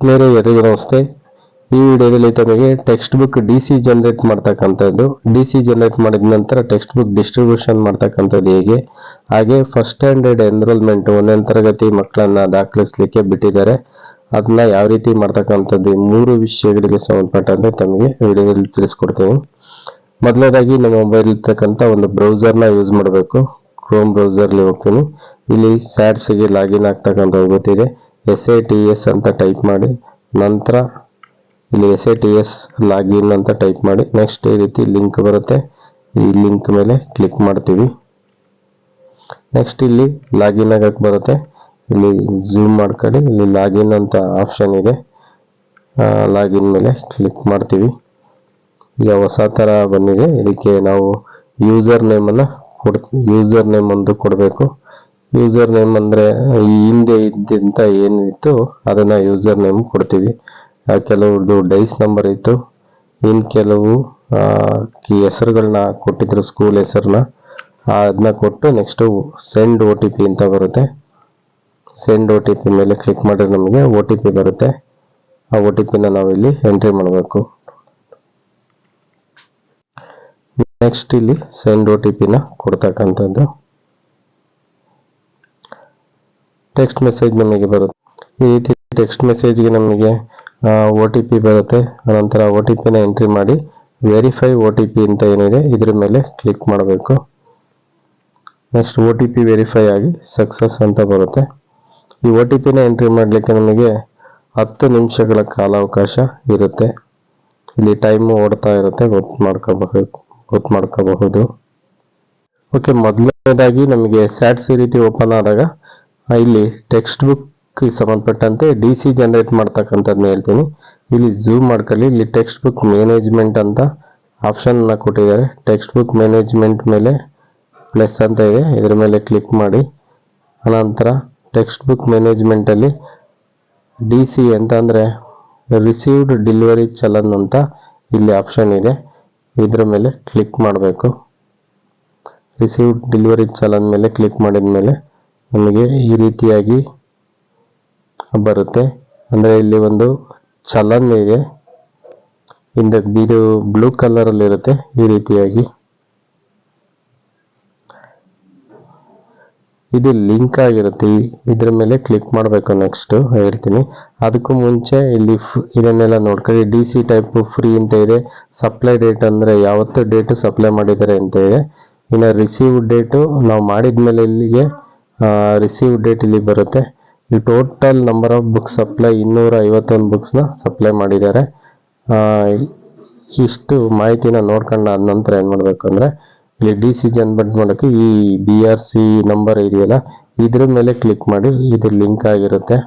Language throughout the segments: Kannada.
ಬೇರೆ ಎಲ್ಲರಿಗೂ ನಮಸ್ತೆ ಈ ವಿಡಿಯೋದಲ್ಲಿ ತಮಗೆ text book D C generate ಮಾಡ್ತಕ್ಕಂಥದ್ದು. ಡಿ ಸಿ ಜನರೇಟ್ ಮಾಡಿದ ನಂತರ ಟೆಕ್ಸ್ಟ್ ಬುಕ್ ಡಿಸ್ಟ್ರಿಬ್ಯೂಷನ್ ಮಾಡ್ತಕ್ಕಂಥದ್ದು ಹೇಗೆ? ಹಾಗೆ ಫಸ್ಟ್ ಸ್ಟ್ಯಾಂಡರ್ಡ್ ಎನ್ರೋಲ್ಮೆಂಟ್ ಒಂದನೇ ತರಗತಿ ಮಕ್ಕಳನ್ನ ದಾಖಲಿಸಲಿಕ್ಕೆ ಬಿಟ್ಟಿದ್ದಾರೆ. ಅದನ್ನ ಯಾವ ರೀತಿ ಮಾಡ್ತಕ್ಕಂಥದ್ದು ಮೂರು ವಿಷಯಗಳಿಗೆ ಸಂಬಂಧಪಟ್ಟಂತೆ ತಮಗೆ ವಿಡಿಯೋದಲ್ಲಿ ತಿಳಿಸ್ಕೊಡ್ತೀನಿ. ಮೊದಲನೇದಾಗಿ ನಮ್ಮ ಮೊಬೈಲ್ ಇರ್ತಕ್ಕಂಥ ಒಂದು ಬ್ರೌಸರ್ನ ಯೂಸ್ ಮಾಡಬೇಕು. ಕ್ರೋಮ್ ಬ್ರೌಸರ್ಲಿ ಹೋಗ್ತೀನಿ. ಇಲ್ಲಿ ಸ್ಯಾಟ್ಸ್ಗೆ ಲಾಗಿನ್ ಆಗ್ತಕ್ಕಂಥದ್ದು ಗೊತ್ತಿದೆ. ಎಸ್ ಎ ಟಿ ಎಸ್ ಅಂತ ಟೈಪ್ ಮಾಡಿ, ನಂತರ ಇಲ್ಲಿ S A T S login ಅಂತ ಟೈಪ್ ಮಾಡಿ ನೆಕ್ಸ್ಟ್ ಈ ರೀತಿ ಲಿಂಕ್ ಬರುತ್ತೆ. ಈ ಲಿಂಕ್ ಮೇಲೆ ಕ್ಲಿಕ್ ಮಾಡ್ತೀವಿ. ನೆಕ್ಸ್ಟ್ ಇಲ್ಲಿ ಲಾಗಿನ್ ಆಗಕ್ಕೆ ಬರುತ್ತೆ. ಇಲ್ಲಿ ಝೂಮ್ ಮಾಡ್ಕೊಳ್ಳಿ, ಇಲ್ಲಿ ಲಾಗಿನ್ ಅಂತ ಆಪ್ಷನ್ ಇದೆ. ಲಾಗಿನ್ ಮೇಲೆ ಕ್ಲಿಕ್ ಮಾಡ್ತೀವಿ. ಈಗ ಹೊಸ ಥರ ಬಂದಿದೆ. ಇದಕ್ಕೆ ನಾವು ಯೂಸರ್ ನೇಮನ್ನು ಕೊಡ್ ಯೂಸರ್ ನೇಮ್ ಒಂದು ಕೊಡಬೇಕು. ಯೂಸರ್ ನೇಮ್ ಅಂದರೆ ಈ ಹಿಂದೆ ಇದ್ದಂಥ ಏನಿತ್ತು ಅದನ್ನು ಯೂಸರ್ ನೇಮ್ ಕೊಡ್ತೀವಿ. ಕೆಲವ್ರದ್ದು ಡೈಸ್ ನಂಬರ್ ಇತ್ತು. ಇನ್ನು ಕೆಲವು ಹೆಸರುಗಳನ್ನ ಕೊಟ್ಟಿದ್ರು, ಸ್ಕೂಲ್ ಹೆಸರನ್ನ ಅದನ್ನ ಕೊಟ್ಟು next send O T P ಅಂತ ಬರುತ್ತೆ. ಸೆಂಡ್ ಒ ಟಿ ಪಿ ಮೇಲೆ ಕ್ಲಿಕ್ ಮಾಡಿದ್ರೆ ನಮಗೆ ಒ ಟಿ ಪಿ ಬರುತ್ತೆ. ಆ ಒ ಟಿ ಪಿನ ನಾವಿಲ್ಲಿ ಎಂಟ್ರಿ ಮಾಡಬೇಕು. ನೆಕ್ಸ್ಟ್ ಇಲ್ಲಿ ಸೆಂಡ್ ಒ ಟಿ ಪಿನ ಕೊಡ್ತಕ್ಕಂಥದ್ದು. ಟೆಕ್ಸ್ಟ್ ಮೆಸೇಜ್ ನಮಗೆ ಬರುತ್ತೆ. ಈ ರೀತಿ ಟೆಕ್ಸ್ಟ್ ಮೆಸೇಜ್ಗೆ ನಮಗೆ ಒ ಟಿ ಪಿ ಬರುತ್ತೆ. ಅನಂತರ ಒ ಟಿ ಪಿನ ಎಂಟ್ರಿ ಮಾಡಿ ವೆರಿಫೈ ಒ ಟಿ ಪಿ ಅಂತ ಏನಿದೆ, ಇದ್ರ ಮೇಲೆ ಕ್ಲಿಕ್ ಮಾಡಬೇಕು. Next O T P verify ಆಗಿ ಸಕ್ಸಸ್ ಅಂತ ಬರುತ್ತೆ. ಈ ಒ ಟಿ ಪಿನ ಎಂಟ್ರಿ ಮಾಡಲಿಕ್ಕೆ ನಮಗೆ ಹತ್ತು ನಿಮಿಷಗಳ ಕಾಲಾವಕಾಶ ಇರುತ್ತೆ. ಇಲ್ಲಿ ಟೈಮು ಓಡ್ತಾ ಇರುತ್ತೆ ಗೊತ್ತು ಮಾಡ್ಕೋಬಹುದು ಗೊತ್ತು ಮಾಡ್ಕೋಬಹುದು. ಓಕೆ ಮೊದಲನೇದಾಗಿ ನಮಗೆ ಸ್ಯಾಟ್ಸ್ ಈ ರೀತಿ ಓಪನ್ ಆದಾಗ ಇಲ್ಲಿ ಟೆಕ್ಸ್ಟ್ ಬುಕ್ ಸಂಬಂಧಪಟ್ಟಂತೆ ಡಿ ಸಿ ಜನರೇಟ್ ಮಾಡ್ತಕ್ಕಂಥದ್ದನ್ನ ಹೇಳ್ತೀನಿ. ಇಲ್ಲಿ ಝೂಮ್ ಮಾಡ್ಕೊಳ್ಳಿ. ಇಲ್ಲಿ ಟೆಕ್ಸ್ಟ್ ಬುಕ್ ಮ್ಯಾನೇಜ್ಮೆಂಟ್ ಅಂತ ಆಪ್ಷನ್ ಕೊಟ್ಟಿದ್ದಾರೆ. ಟೆಕ್ಸ್ಟ್ ಬುಕ್ ಮ್ಯಾನೇಜ್ಮೆಂಟ್ ಮೇಲೆ ಪ್ಲಸ್ ಅಂತ ಇದೆ. ಇದರ ಮೇಲೆ ಕ್ಲಿಕ್ ಮಾಡಿ. ಅನಂತರ ಟೆಕ್ಸ್ಟ್ ಬುಕ್ ಮ್ಯಾನೇಜ್ಮೆಂಟಲ್ಲಿ ಡಿ ಸಿ ಅಂತ ಅಂದರೆ ರಿಸೀವ್ಡ್ ಡೆಲಿವರಿ ಚಲನ್ ಅಂತ ಇಲ್ಲಿ ಆಪ್ಷನ್ ಇದೆ. ಇದರ ಮೇಲೆ ಕ್ಲಿಕ್ ಮಾಡಬೇಕು. ರಿಸೀವ್ಡ್ ಡೆಲಿವರಿ ಚಲನ್ ಮೇಲೆ ಕ್ಲಿಕ್ ಮಾಡಿದ ಮೇಲೆ ನಮಗೆ ಈ ರೀತಿಯಾಗಿ ಬರುತ್ತೆ. ಅಂದರೆ ಇಲ್ಲಿ ಒಂದು ಚಲನ್ ಇದೆ. ಇಂದ ಇದು ಬ್ಲೂ ಕಲರಲ್ಲಿ ಇರುತ್ತೆ ಈ ರೀತಿಯಾಗಿ. ಇದು ಲಿಂಕ್ ಆಗಿರುತ್ತೆ. ಇದ್ರ ಮೇಲೆ ಕ್ಲಿಕ್ ಮಾಡಬೇಕು ನೆಕ್ಸ್ಟ್ ಹೇಳ್ತೀನಿ. ಅದಕ್ಕೂ ಮುಂಚೆ ಇಲ್ಲಿ ಇದನ್ನೆಲ್ಲ ನೋಡ್ಕೊಳ್ಳಿ. ಡಿ ಸಿ ಟೈಪ್ ಫ್ರೀ ಅಂತ ಇದೆ. ಸಪ್ಲೈ ಡೇಟ್ ಅಂದರೆ ಯಾವತ್ತು ಡೇಟು ಸಪ್ಲೈ ಮಾಡಿದ್ದಾರೆ ಅಂತ ಇದೆ. ಇನ್ನು ರಿಸೀವ್ ಡೇಟು ನಾವು ಮಾಡಿದ ಮೇಲೆ ಇಲ್ಲಿಗೆ ರಿಸೀವ್ ಡೇಟ್ ಇಲ್ಲಿ ಬರುತ್ತೆ. ಈ total number of books supply ಇನ್ನೂರ ಐವತ್ತೊಂದು ಬುಕ್ಸ್ನ ಸಪ್ಲೈ ಮಾಡಿದ್ದಾರೆ. ಇಷ್ಟು ಮಾಹಿತಿನ ನೋಡ್ಕೊಂಡು ನೋಡ್ಕೊಂಡಾದ ನಂತರ ಏನು ಮಾಡಬೇಕು ಅಂದರೆ, ಇಲ್ಲಿ ಡಿ ಸಿ ಜನ್ಬಟ್ ಮಾಡೋಕ್ಕೆ ಈ ಬಿ ಆರ್ ಸಿ ನಂಬರ್ ಇದೆಯಲ್ಲ, ಇದ್ರ ಮೇಲೆ ಕ್ಲಿಕ್ ಮಾಡಿ ಇದು ಲಿಂಕ್ ಆಗಿರುತ್ತೆ.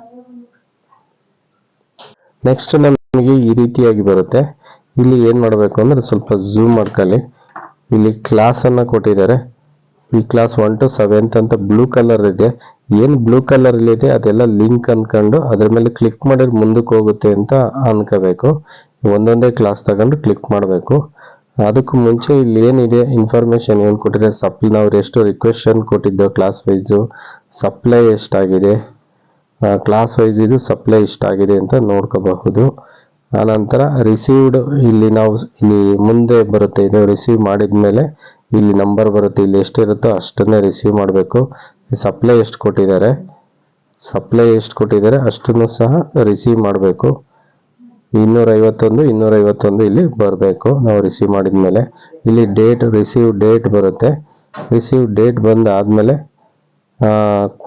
ನೆಕ್ಸ್ಟ್ ನಮಗೆ ಈ ರೀತಿಯಾಗಿ ಬರುತ್ತೆ. ಇಲ್ಲಿ ಏನು ಮಾಡಬೇಕು ಅಂದರೆ ಸ್ವಲ್ಪ ಝೂಮ್ ಮಾಡ್ಕೊಳ್ಳಿ. ಇಲ್ಲಿ ಕ್ಲಾಸನ್ನು ಕೊಟ್ಟಿದ್ದಾರೆ. ಈ ಕ್ಲಾಸ್ ಒನ್ ಟು ಸೆವೆಂತ್ ಅಂತ ಬ್ಲೂ ಕಲರ್ ಇದೆ. ಏನು ಬ್ಲೂ ಕಲರ್ ಇದೆ? ಅದೆಲ್ಲ ಲಿಂಕ್ ಅನ್ಕೊಂಡು ಅದ್ರ ಮೇಲೆ ಕ್ಲಿಕ್ ಮಾಡಿದ್ರೆ ಮುಂದಕ್ಕೆ ಹೋಗುತ್ತೆ ಅಂತ ಅನ್ಕೋಬೇಕು. ಒಂದೊಂದೇ ಕ್ಲಾಸ್ ತಗೊಂಡು ಕ್ಲಿಕ್ ಮಾಡಬೇಕು. ಅದಕ್ಕೂ ಮುಂಚೆ ಇಲ್ಲಿ ಏನಿದೆ? ಇನ್ಫಾರ್ಮೇಶನ್ ಏನು ಕೊಟ್ಟಿದೆ? ಸಪ್ಲಿ ನಾವು ಎಷ್ಟು ರಿಕ್ವೆಷನ್ ಕೊಟ್ಟಿದ್ದೋ ಕ್ಲಾಸ್ ವೈಸು ಸಪ್ಲೈ ಎಷ್ಟಾಗಿದೆ? ಕ್ಲಾಸ್ ವೈಸ್ ಇದು ಸಪ್ಲೈ ಎಷ್ಟಾಗಿದೆ ಅಂತ ನೋಡ್ಕೋಬಹುದು. ಆನಂತರ ರಿಸೀವ್ಡ್ ಇಲ್ಲಿ ನಾವು ಇಲ್ಲಿ ಮುಂದೆ ಬರುತ್ತೆ. ಇದು ರಿಸೀವ್ ಮಾಡಿದ ಮೇಲೆ ಇಲ್ಲಿ ನಂಬರ್ ಬರುತ್ತೆ, ಇಲ್ಲಿ ಎಷ್ಟಿರುತ್ತೋ ಅಷ್ಟನ್ನೇ ರಿಸೀವ್ ಮಾಡಬೇಕು. ಸಪ್ಲೈ ಎಷ್ಟು ಕೊಟ್ಟಿದ್ದಾರೆ? ಸಪ್ಲೈ ಎಷ್ಟು ಕೊಟ್ಟಿದ್ದಾರೆ ಅಷ್ಟನ್ನು ಸಹ ರಿಸೀವ್ ಮಾಡಬೇಕು. ಇನ್ನೂರೈವತ್ತೊಂದು ಇನ್ನೂರೈವತ್ತೊಂದು ಇಲ್ಲಿ ಬರಬೇಕು. ನಾವು ರಿಸೀವ್ ಮಾಡಿದ ಮೇಲೆ ಇಲ್ಲಿ ಡೇಟ್ ರಿಸೀವ್ ಡೇಟ್ ಬರುತ್ತೆ. ರಿಸೀವ್ ಡೇಟ್ ಬಂದ ಆದಮೇಲೆ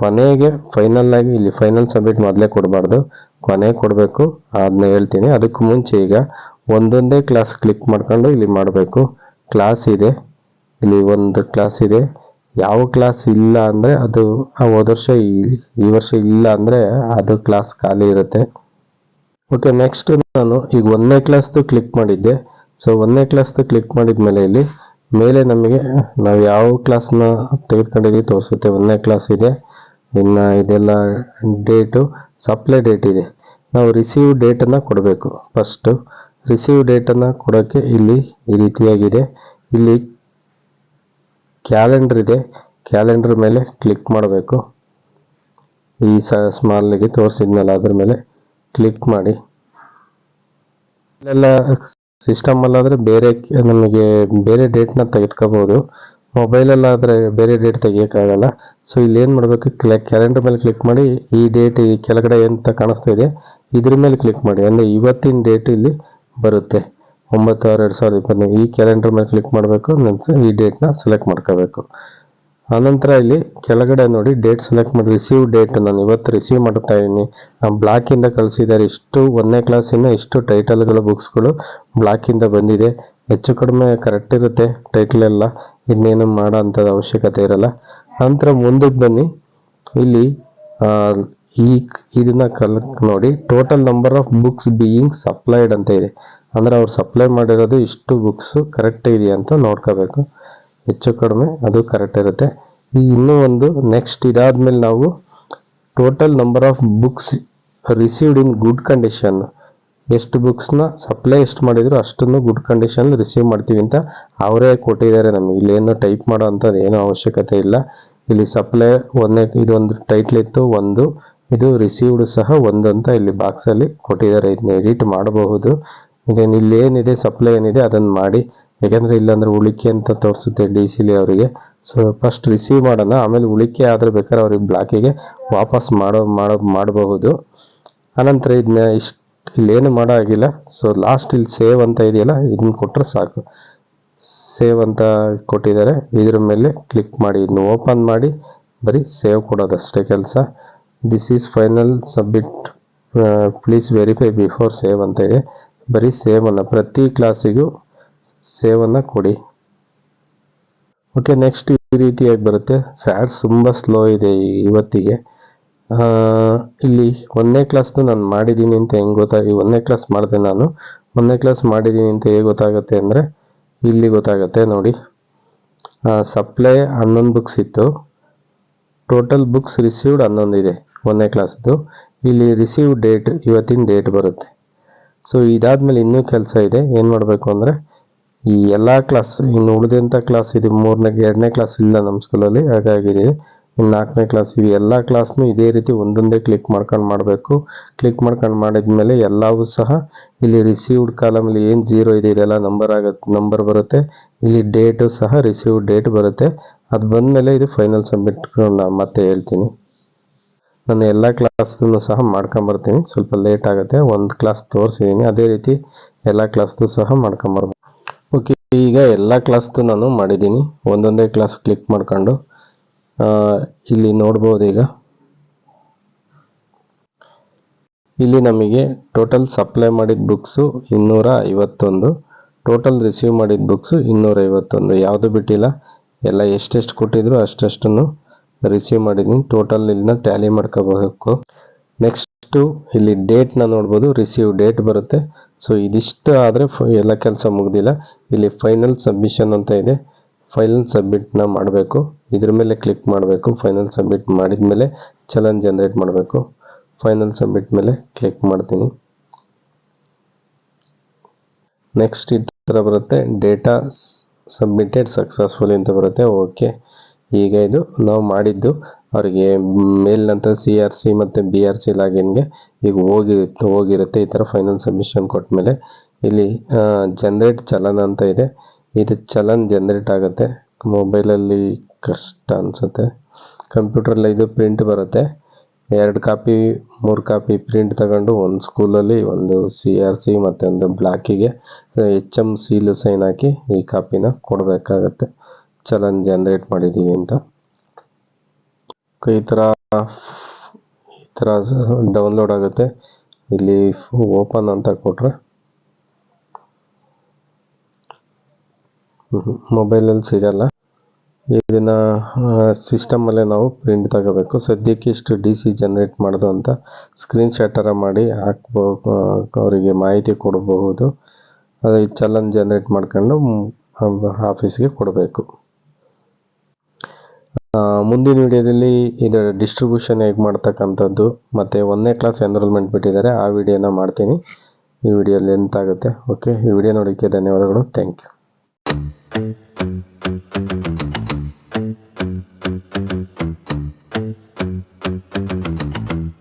ಕೊನೆಗೆ ಫೈನಲ್ ಆಗಿ ಇಲ್ಲಿ ಫೈನಲ್ ಸಬ್ಮಿಟ್ ಮೊದಲೇ ಕೊಡಬಾರ್ದು. ಕೊನೆ ಕೊಡಬೇಕು ಅದನ್ನ ಹೇಳ್ತೀನಿ. ಅದಕ್ಕೂ ಮುಂಚೆ ಈಗ ಒಂದೊಂದೇ ಕ್ಲಾಸ್ ಕ್ಲಿಕ್ ಮಾಡ್ಕೊಂಡು ಇಲ್ಲಿ ಮಾಡಬೇಕು. ಕ್ಲಾಸ್ ಇದೆ. ಇಲ್ಲಿ ಒಂದು ಕ್ಲಾಸ್ ಇದೆ. ಯಾವ ಕ್ಲಾಸ್ ಇಲ್ಲ ಅಂದರೆ ಅದು ಹೋದ ವರ್ಷ ಈ ಈ ವರ್ಷ ಇಲ್ಲ ಅಂದರೆ ಅದು ಕ್ಲಾಸ್ ಖಾಲಿ ಇರುತ್ತೆ. ಓಕೆ ನೆಕ್ಸ್ಟ್ ನಾನು ಈಗ ಒಂದನೇ ಕ್ಲಾಸ್ದು ಕ್ಲಿಕ್ ಮಾಡಿದ್ದೆ. ಸೊ ಒಂದನೇ ಕ್ಲಾಸ್ದು ಕ್ಲಿಕ್ ಮಾಡಿದ ಮೇಲೆ ಇಲ್ಲಿ ಮೇಲೆ ನಮಗೆ, ನಾವು ಯಾವ ಕ್ಲಾಸ್ನ ತೆಗೆದುಕೊಂಡಿದ್ದೀವಿ ತೋರಿಸುತ್ತೆ. ಒಂದನೇ ಕ್ಲಾಸ್ ಇದೆ. ಇನ್ನು ಇದೆಲ್ಲ ಡೇಟು ಸಪ್ಲೈ ಡೇಟ್ ಇದೆ. ನಾವು ರಿಸೀವ್ ಡೇಟನ್ನು ಕೊಡಬೇಕು. ಫಸ್ಟು ರಿಸೀವ್ ಡೇಟನ್ನು ಕೊಡೋಕ್ಕೆ ಇಲ್ಲಿ ಈ ರೀತಿಯಾಗಿದೆ. ಇಲ್ಲಿ ಕ್ಯಾಲೆಂಡರ್ ಇದೆ. ಕ್ಯಾಲೆಂಡರ್ ಮೇಲೆ ಕ್ಲಿಕ್ ಮಾಡಬೇಕು. ಈ ಸ ಸ್ಮಾಲ್ಗೆ ತೋರಿಸಿದ್ನಲ್ಲ, ಅದ್ರ ಮೇಲೆ ಕ್ಲಿಕ್ ಮಾಡಿ. ಇಲ್ಲೆಲ್ಲ ಸಿಸ್ಟಮ್ ಅಲ್ಲಾದ್ರೆ ಬೇರೆ ನಮಗೆ ಬೇರೆ ಡೇಟ್ನ ತೆಗೆದುಕೋಬಹುದು ಮೊಬೈಲಲ್ಲಾದರೆ ಬೇರೆ ಡೇಟ್ ತೆಗಿಯೋಕ್ಕಾಗಲ್ಲ. ಸೊ ಇಲ್ಲಿ ಏನು ಮಾಡಬೇಕು? ಕ್ಯಾಲೆಂಡರ್ ಮೇಲೆ ಕ್ಲಿಕ್ ಮಾಡಿ, ಈ ಡೇಟ್ ಈ ಕೆಳಗಡೆ ಎಂತ ಕಾಣಿಸ್ತಾ ಇದೆ, ಇದ್ರ ಮೇಲೆ ಕ್ಲಿಕ್ ಮಾಡಿ. ಅಂದರೆ ಇವತ್ತಿನ ಡೇಟ್ ಇಲ್ಲಿ ಬರುತ್ತೆ. ಒಂಬತ್ತು ಆರು ಎರಡು ಸಾವಿರದ ಇಪ್ಪತ್ತು ಈ ಕ್ಯಾಲೆಂಡರ್ ಮೇಲೆ ಕ್ಲಿಕ್ ಮಾಡಬೇಕು, ನಂತರ ಈ ಡೇಟ್ನ ಸೆಲೆಕ್ಟ್ ಮಾಡ್ಕೋಬೇಕು. ಆನಂತರ ಇಲ್ಲಿ ಕೆಳಗಡೆ ನೋಡಿ ಡೇಟ್ ಸೆಲೆಕ್ಟ್ ಮಾಡಿ ರಿಸೀವ್ ಡೇಟ್ ನಾನು ಇವತ್ತು ರಿಸೀವ್ ಮಾಡ್ತಾ ಇದ್ದೀನಿ. ಬ್ಲಾಕಿಂದ ಕಳಿಸಿದ್ದಾರೆ. ಇಷ್ಟು ಒಂದನೇ ಕ್ಲಾಸಿನ ಇಷ್ಟು ಟೈಟಲ್ಗಳ ಬುಕ್ಸ್ಗಳು ಬ್ಲಾಕಿಂದ ಬಂದಿದೆ. ಹೆಚ್ಚು ಕಡಿಮೆ ಕರೆಕ್ಟ್ ಇರುತ್ತೆ ಟೈಟಲ್ ಎಲ್ಲ. ಇನ್ನೇನು ಮಾಡೋ ಅಂಥದ್ದು ಅವಶ್ಯಕತೆ ಇರಲ್ಲ. ನಂತರ ಮುಂದಕ್ಕೆ ಬನ್ನಿ. ಇಲ್ಲಿ ಈ, ಇದನ್ನ ಕಲ್ ನೋಡಿ. Total number of books being supplied ಅಂತ ಇದೆ. ಅಂದ್ರೆ ಅವ್ರು ಸಪ್ಲೈ ಮಾಡಿರೋದು ಇಷ್ಟು ಬುಕ್ಸು ಕರೆಕ್ಟ್ ಇದೆಯಾ ಅಂತ ನೋಡ್ಕೋಬೇಕು. ಹೆಚ್ಚು ಕಡಿಮೆ ಅದು ಕರೆಕ್ಟ್ ಇರುತ್ತೆ. ಈ ಇನ್ನೂ ಒಂದು ನೆಕ್ಸ್ಟ್ ಇದಾದ್ಮೇಲೆ ನಾವು total number of books received in good condition ಎಷ್ಟು ಬುಕ್ಸ್ನ ಸಪ್ಲೈ ಎಷ್ಟು ಮಾಡಿದ್ರು ಅಷ್ಟನ್ನು ಗುಡ್ ಕಂಡೀಷನ್ ರಿಸೀವ್ ಮಾಡ್ತೀವಿ ಅಂತ ಅವರೇ ಕೊಟ್ಟಿದ್ದಾರೆ ನಮಗೆ. ಇಲ್ಲಿ ಏನು ಟೈಪ್ ಮಾಡೋ ಅಂಥದ್ದು ಏನೂ ಅವಶ್ಯಕತೆ ಇಲ್ಲ. ಇಲ್ಲಿ ಸಪ್ಲೈ ಒಂದೇ, ಇದೊಂದು ಟೈಟ್ಲ್ ಇತ್ತು, ಒಂದು, ಇದು ರಿಸೀವ್ಡ್ ಸಹ ಒಂದಂತ ಇಲ್ಲಿ ಬಾಕ್ಸಲ್ಲಿ ಕೊಟ್ಟಿದ್ದಾರೆ. ಇದನ್ನ ಎಡಿಟ್ ಮಾಡಬಹುದು. ಇದೇನು ಇಲ್ಲಿ ಏನಿದೆ ಸಪ್ಲೈ ಏನಿದೆ ಅದನ್ನು ಮಾಡಿ. ಯಾಕೆಂದರೆ ಇಲ್ಲಾಂದರೆ ಉಳಿಕೆ ಅಂತ ತೋರಿಸುತ್ತೆ ಡಿ ಸಿ ಅವರಿಗೆ. ಸೊ ಫಸ್ಟ್ ರಿಸೀವ್ ಮಾಡೋಣ, ಆಮೇಲೆ ಉಳಿಕೆ ಆದರೆ ಬೇಕಾದ್ರೆ ಅವ್ರಿಗೆ ಬ್ಲಾಕಿಗೆ ವಾಪಸ್ ಮಾಡೋ ಮಾಡೋ, ಮಾಡಬಹುದು. ಅನಂತರ ಇದನ್ನ ಇಷ್ಟು, ಇಲ್ಲೇನು ಮಾಡೋ ಆಗಿಲ್ಲ ಸೊ ಲಾಸ್ಟ್ ಇಲ್ಲಿ ಸೇವ್ ಅಂತ ಇದೆಯಲ್ಲ, ಇದನ್ನ ಕೊಟ್ಟರೆ ಸಾಕು. ಸೇವ್ ಅಂತ ಕೊಟ್ಟಿದ್ದಾರೆ. ಇದ್ರ ಮೇಲೆ ಕ್ಲಿಕ್ ಮಾಡಿ, ಇದನ್ನ ಓಪನ್ ಮಾಡಿ, ಬರೀ ಸೇವ್ ಕೊಡೋದಷ್ಟೇ ಕೆಲಸ. This is final submit please verify before save ಅಂತ ಇದೆ. ಬರೀ ಸೇವ್ ಅನ್ನ ಪ್ರತಿ ಕ್ಲಾಸಿಗೂ ಸೇವ್ ಅನ್ನ ಕೊಡಿ. ಓಕೆ ನೆಕ್ಸ್ಟ್ ಈ ರೀತಿಯಾಗಿ ಬರುತ್ತೆ. ಸ್ಯಾಡ್ ತುಂಬ ಸ್ಲೋ ಇದೆ ಇವತ್ತಿಗೆ. ಇಲ್ಲಿ ಒಂದನೇ ಕ್ಲಾಸ್ದು ನಾನು ಮಾಡಿದ್ದೀನಿ ಅಂತ ಹೆಂಗೆ ಗೊತ್ತಾಗಿ, ಒಂದನೇ ಕ್ಲಾಸ್ ಮಾಡಿದೆ ನಾನು. ಒಂದನೇ ಕ್ಲಾಸ್ ಮಾಡಿದ್ದೀನಿ ಅಂತ ಹೇಗೆ ಗೊತ್ತಾಗುತ್ತೆ ಅಂದರೆ, ಇಲ್ಲಿ ಗೊತ್ತಾಗುತ್ತೆ ನೋಡಿ. ಸಪ್ಲೈ ಹನ್ನೊಂದು ಬುಕ್ಸ್ ಇತ್ತು. ಟೋಟಲ್ ಬುಕ್ಸ್ ರಿಸೀವ್ಡ್ ಹನ್ನೊಂದು ಇದೆ ಒಂದನೇ ಕ್ಲಾಸ್ದು ಇಲ್ಲಿ ರಿಸೀವ್ ಡೇಟ್ ಇವತ್ತಿನ ಡೇಟ್ ಬರುತ್ತೆ. ಸೊ ಇದಾದ್ಮೇಲೆ ಇನ್ನೂ ಕೆಲಸ ಇದೆ. ಏನು ಮಾಡಬೇಕು ಅಂದರೆ, ಈ ಎಲ್ಲ ಕ್ಲಾಸ್ ಇನ್ನು ಉಳಿದಂಥ ಕ್ಲಾಸ್ ಇದು ಮೂರನೇ, ಎರಡನೇ ಕ್ಲಾಸ್ ಇಲ್ಲ ನಮ್ಮ ಸ್ಕೂಲಲ್ಲಿ ಹಾಗಾಗಿ ಇನ್ನು ನಾಲ್ಕನೇ ಕ್ಲಾಸ್ ಇವು. ಎಲ್ಲ ಕ್ಲಾಸ್ನು ಇದೇ ರೀತಿ ಒಂದೊಂದೇ ಕ್ಲಿಕ್ ಮಾಡ್ಕೊಂಡು ಮಾಡಬೇಕು. ಕ್ಲಿಕ್ ಮಾಡ್ಕೊಂಡು ಮಾಡಿದ್ಮೇಲೆ ಎಲ್ಲವೂ ಸಹ ಇಲ್ಲಿ ರಿಸೀವ್ಡ್ ಕಾಲಮಲ್ಲಿ ಏನು ಜೀರೋ ಇದೆ, ಇದೆಲ್ಲ ನಂಬರ್ ಆಗುತ್ತೆ ನಂಬರ್ ಬರುತ್ತೆ. ಇಲ್ಲಿ ಡೇಟು ಸಹ ರಿಸೀವ್ಡ್ ಡೇಟ್ ಬರುತ್ತೆ. ಅದು ಬಂದಮೇಲೆ ಇದು ಫೈನಲ್ ಸಬ್ಮಿಟ್ ನಾನು ಮತ್ತೆ ಹೇಳ್ತೀನಿ. ನಾನು ಎಲ್ಲ ಕ್ಲಾಸ್ನು ಸಹ ಮಾಡ್ಕೊಂಬರ್ತೀನಿ. ಸ್ವಲ್ಪ ಲೇಟ್ ಆಗುತ್ತೆ. ಒಂದು ಕ್ಲಾಸ್ ತೋರಿಸಿದ್ದೀನಿ ಅದೇ ರೀತಿ ಎಲ್ಲ ಕ್ಲಾಸ್ದು ಸಹ ಮಾಡ್ಕೊಂಬರ್ಬೋದು ಓಕೆ ಈಗ ಎಲ್ಲ ಕ್ಲಾಸ್ದು ನಾನು ಮಾಡಿದ್ದೀನಿ ಒಂದೊಂದೇ ಕ್ಲಾಸ್ ಕ್ಲಿಕ್ ಮಾಡ್ಕೊಂಡು ಇಲ್ಲಿ ನೋಡ್ಬೋದು ಈಗ. ಇಲ್ಲಿ ನಮಗೆ ಟೋಟಲ್ ಸಪ್ಲೈ ಮಾಡಿದ ಬುಕ್ಸು ಇನ್ನೂರ ಐವತ್ತೊಂದು ಟೋಟಲ್ ರಿಸೀವ್ ಮಾಡಿದ ಬುಕ್ಸು ಇನ್ನೂರ ಐವತ್ತೊಂದು ಯಾವುದು ಬಿಟ್ಟಿಲ್ಲ. ಎಲ್ಲ ಎಷ್ಟೆಷ್ಟು ಕೊಟ್ಟಿದ್ರು ಅಷ್ಟಷ್ಟನ್ನು ರಿಸೀವ್ ಮಾಡಿದ್ದೀನಿ. ಟೋಟಲ್ ಇಲ್ಲಿನ ಟ್ಯಾಲಿ ಮಾಡ್ಕೋಬೇಕು. ನೆಕ್ಸ್ಟು ಇಲ್ಲಿ ಡೇಟ್ನ ನೋಡ್ಬೋದು. ರಿಸೀವ್ ಡೇಟ್ ಬರುತ್ತೆ. ಸೊ ಇದಿಷ್ಟು ಆದರೆ ಎಲ್ಲ ಕೆಲಸ ಮುಗ್ದಿಲ್ಲ. ಇಲ್ಲಿ ಫೈನಲ್ ಸಬ್ಮಿಷನ್ ಅಂತ ಇದೆ. ಫೈನಲ್ ಸಬ್ಮಿಟ್ನ ಮಾಡಬೇಕು. ಇದ್ರ ಮೇಲೆ ಕ್ಲಿಕ್ ಮಾಡಬೇಕು. ಫೈನಲ್ ಸಬ್ಮಿಟ್ ಮಾಡಿದ ಮೇಲೆ ಚಲನ್ ಜನರೇಟ್ ಮಾಡಬೇಕು. ಫೈನಲ್ ಸಬ್ಮಿಟ್ ಮೇಲೆ ಕ್ಲಿಕ್ ಮಾಡ್ತೀನಿ. ನೆಕ್ಸ್ಟ್ ಈ ಥರ ಬರುತ್ತೆ. ಡೇಟಾ ಸಬ್ಮಿಟೆಡ್ ಸಕ್ಸಸ್ಫುಲಿ ಅಂತ ಬರುತ್ತೆ. ಓಕೆ ಈಗ ಇದು ನಾವು ಮಾಡಿದ್ದು ಅವರಿಗೆ ಮೇಲಿನಂಥ ನಂತರ ಸಿ ಆರ್ ಸಿ ಮತ್ತು ಬಿ ಆರ್ ಸಿ ಲಾಗಿನ್ಗೆ ಈಗ ಹೋಗಿರುತ್ತೆ ಹೋಗಿರುತ್ತೆ ಈ ಥರ ಫೈನಲ್ ಸಬ್ಮಿಷನ್ ಕೊಟ್ಮೇಲೆ ಇಲ್ಲಿ ಜನ್ರೇಟ್ ಚಲನ್ ಅಂತ ಇದೆ. ಇದು ಚಲನ್ ಜನ್ರೇಟ್ ಆಗುತ್ತೆ. ಮೊಬೈಲಲ್ಲಿ ಕಷ್ಟ ಅನಿಸುತ್ತೆ. ಕಂಪ್ಯೂಟ್ರಲ್ಲಿ ಇದು ಪ್ರಿಂಟ್ ಬರುತ್ತೆ. ಎರಡು ಕಾಪಿ ಮೂರು ಕಾಪಿ ಪ್ರಿಂಟ್ ತಗೊಂಡು ಒಂದು ಸ್ಕೂಲಲ್ಲಿ ಒಂದು ಸಿ ಆರ್ ಸಿ ಮತ್ತು ಒಂದು ಬ್ಲ್ಯಾಕಿಗೆ ಎಚ್ ಎಂ ಸೀಲು ಸೈನ್ ಹಾಕಿ ಈ ಕಾಪಿನ ಕೊಡಬೇಕಾಗತ್ತೆ. ಚಲನ್ ಜನರೇಟ್ ಮಾಡಿದ್ದೀವಿ ಅಂತ. ಈ ಥರ ಈ ಥರ ಡೌನ್ಲೋಡ್ ಆಗುತ್ತೆ. ಇಲ್ಲಿ ಓಪನ್ ಅಂತ ಕೊಟ್ರೆ. ಮೊಬೈಲಲ್ಲಿ ಸಿಗಲ್ಲ. ಇದನ್ನ ಸಿಸ್ಟಮಲ್ಲೇ ನಾವು ಪ್ರಿಂಟ್ ತಗೋಬೇಕು. ಸದ್ಯಕ್ಕೆ ಇಷ್ಟು ಡಿ ಸಿ ಜನ್ರೇಟ್ ಮಾಡೋದು ಅಂತ ಸ್ಕ್ರೀನ್ ಶಾಟರ ಮಾಡಿ ಹಾಕ್ಬೋದು ಅವರಿಗೆ ಮಾಹಿತಿ ಕೊಡಬಹುದು ಅದೇ ಚಲನ್ ಜನ್ರೇಟ್ ಮಾಡ್ಕೊಂಡು ಆಫೀಸ್ಗೆ ಕೊಡಬೇಕು. ಮುಂದಿನ ವಿಡಿಯೋದಲ್ಲಿ ಇದರ ಡಿಸ್ಟ್ರಿಬ್ಯೂಷನ್ ಹೇಗೆ ಮಾಡ್ತಕ್ಕಂಥದ್ದು, ಮತ್ತು ಒಂದನೇ ಕ್ಲಾಸ್ ಎನ್ರೋಲ್ಮೆಂಟ್ ಬಿಟ್ಟಿದ್ದಾರೆ, ಆ ವಿಡಿಯೋನ ಮಾಡ್ತೀನಿ. ಈ ವಿಡಿಯೋ ಎಂತಾಗುತ್ತೆ ಓಕೆ ಈ ವಿಡಿಯೋ ನೋಡೋಕ್ಕೆ ಧನ್ಯವಾದಗಳು. Thank you